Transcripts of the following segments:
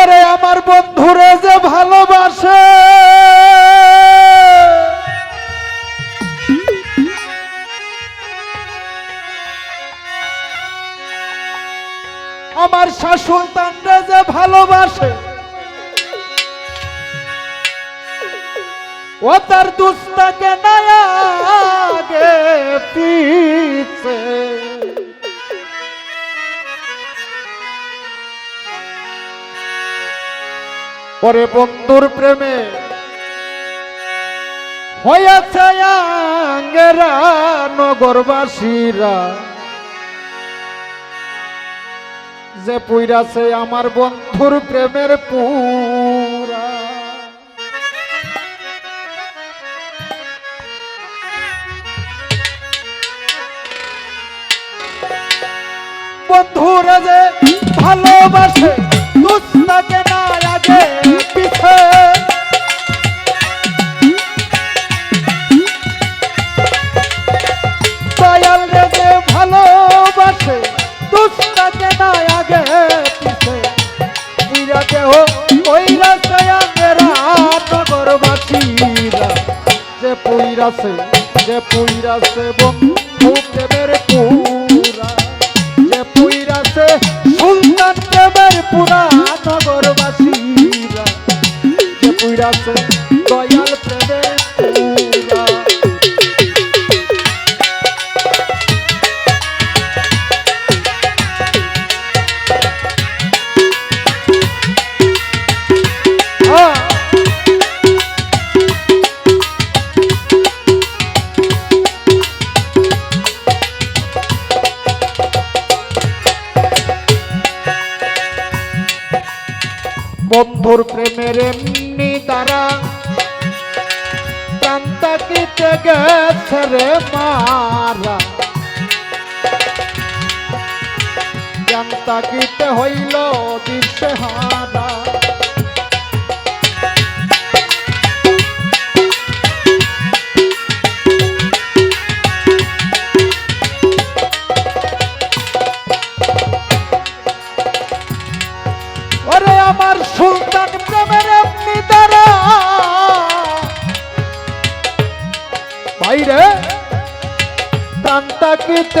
ওরে আমার বন্ধুরে যে ভালোবাসে। আমার শাসুলতানরে যে ভালোবাসে। ও তার দুস্তাকে নায়াগে পিছে। পরে বন্ধুর প্রেমে হয়েছে নগরবাসীরা। যে পুইরাছে আমার বন্ধুর প্রেমের পুরা। বন্ধুরা যে ভালোবাসে পুইরাছে যে পুইরাছে বন্ধু দেবের পুরা। যে পুইরাছে সুলতান দেবের পুরা নগরবাসীরা। যে পুইরাছে বন্ধুর প্রেমের এমনি দ্বারা প্রান্তাকিতে গেছে রে মারা। জান্তাকিতে হইল দিশেহারা ওরে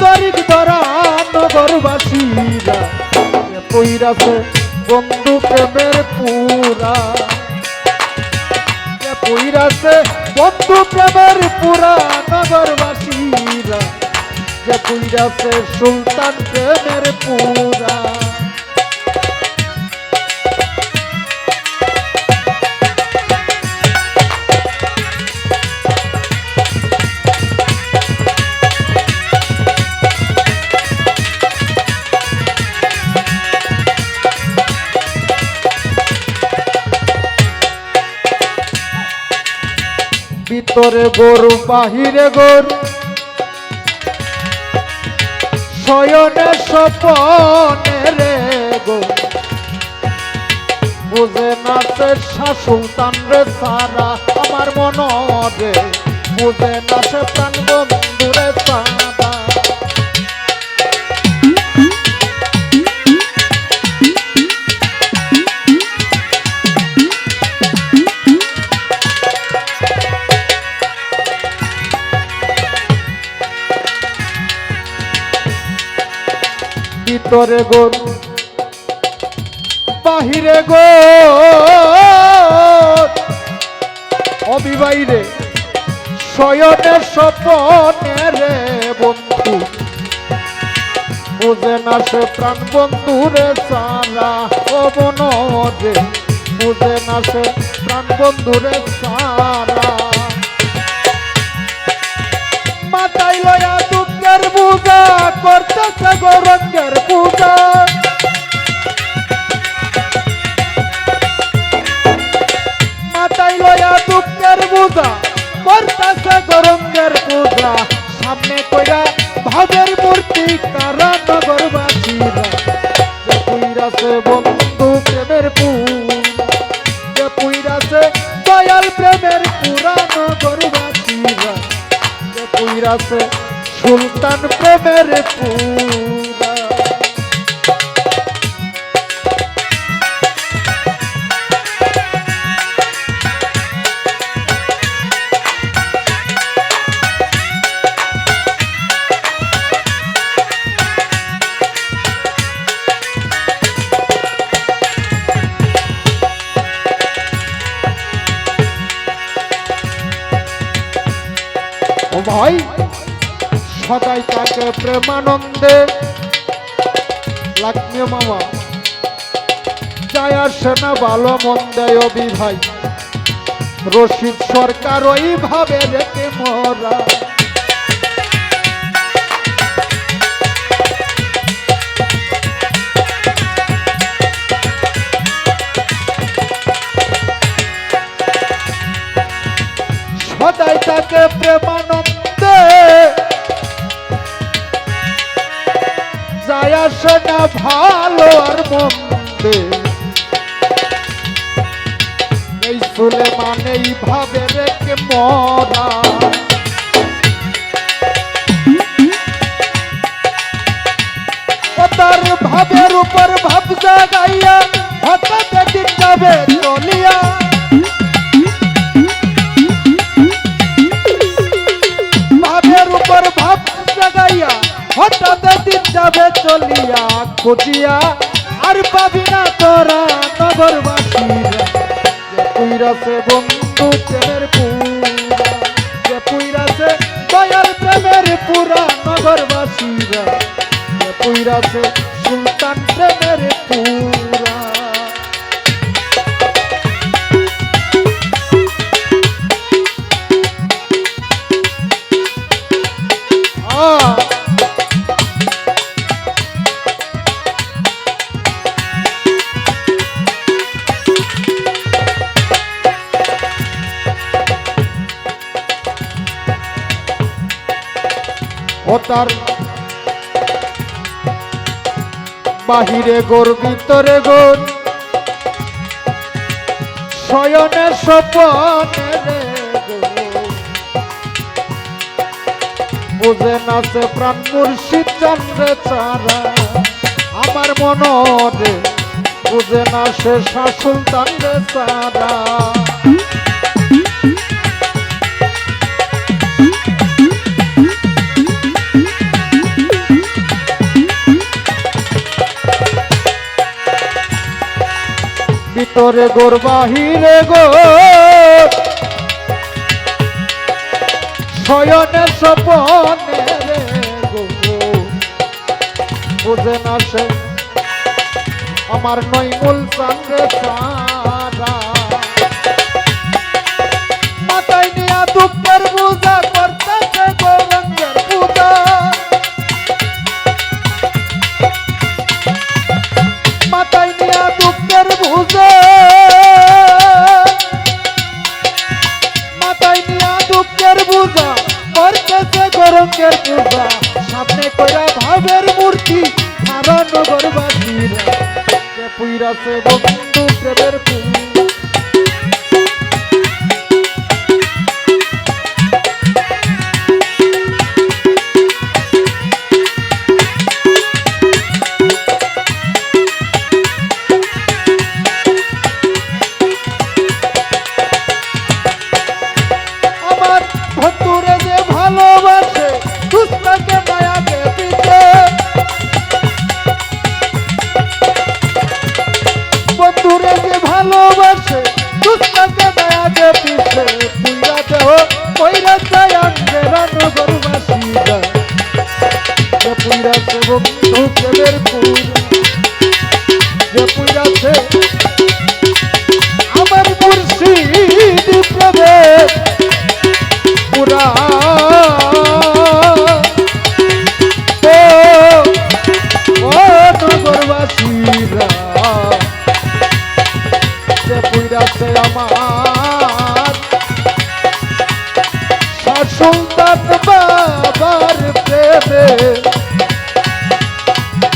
তরিক ধরা নগরবাসীরা পইরাছে বন্ধু প্রেমের পুরা। পইরাছে বন্ধু প্রেমের পুরা নগরবাসীরা যে পইরাছে সুলতান প্রেমের পুরা। ভিতরে গরু, বাহিরে গরু। শয়নে স্বপনে রে গো। বুঝে না সে শাসুলতান রে সারা আমার মন বুঝে না সে প্রাণ বন্ধুরে সারা। ভিতরে গরু বাহিরে গো অবিবাহিরে, শয়নের স্বপনে রে বন্ধু। বুঝে না সে প্রাণ বন্ধু রে সারা মন রে বুঝে না সে প্রাণ বন্ধু রে সারা। মাথায় লয়া পূজা করতেছে গৌরঙ্গের পূজা। মাথায় লয়া দুঃখের পূজা করতেছে গৌরঙ্গের পূজা। সামনে কইরা ভাবের মূর্তি কারা নগরবাসীরা। যে পুইরাছে বন্ধু প্রেমের পুর যে পুইরাছে দয়াল প্রেমের পুরানো গরবাসীরা যে পুইরাছে সুলতান প্রেমের পুরা। প্রেমানন্দে। লাগবে মামা, যায় আসে না ভালো মন্দে অবি ভাই রশিদ সরকার ওইভাবে রেখে মরা। সদাই তাকে প্রেমানন্দে আসে না ভালো আর মন্দে। এই সুলেমান এইভাবে রেখে মরা। ভাবের উপর ভাব জাগাইয়া হঠাৎ দিন যাবে চলিয়া। যাবে চলিয়া খুঁজিয়া আর পাবি না তোরা নগর পুইরাছে বন্ধু প্রেমের প্রেমের পুরা সুলতান প্রেমের পুরা। ও বাহিরে গোর, ভিতরে গোর। শয়নে গোর। বুঝে নাচে প্রাণ মুর্শিদ চন্দ্রে চারা। আমার মনরে বুঝে না সে শাসুলতান রে চারা। ভিতরে গোর বাহিরে গো। শয়নে সপনে বুঝে না সে আমার নৈমুল চান্দ্রে সারা। পুইরাছে বন্ধু প্রেমের ফুল বন্ধু প্রেমের পূজা যে পূজা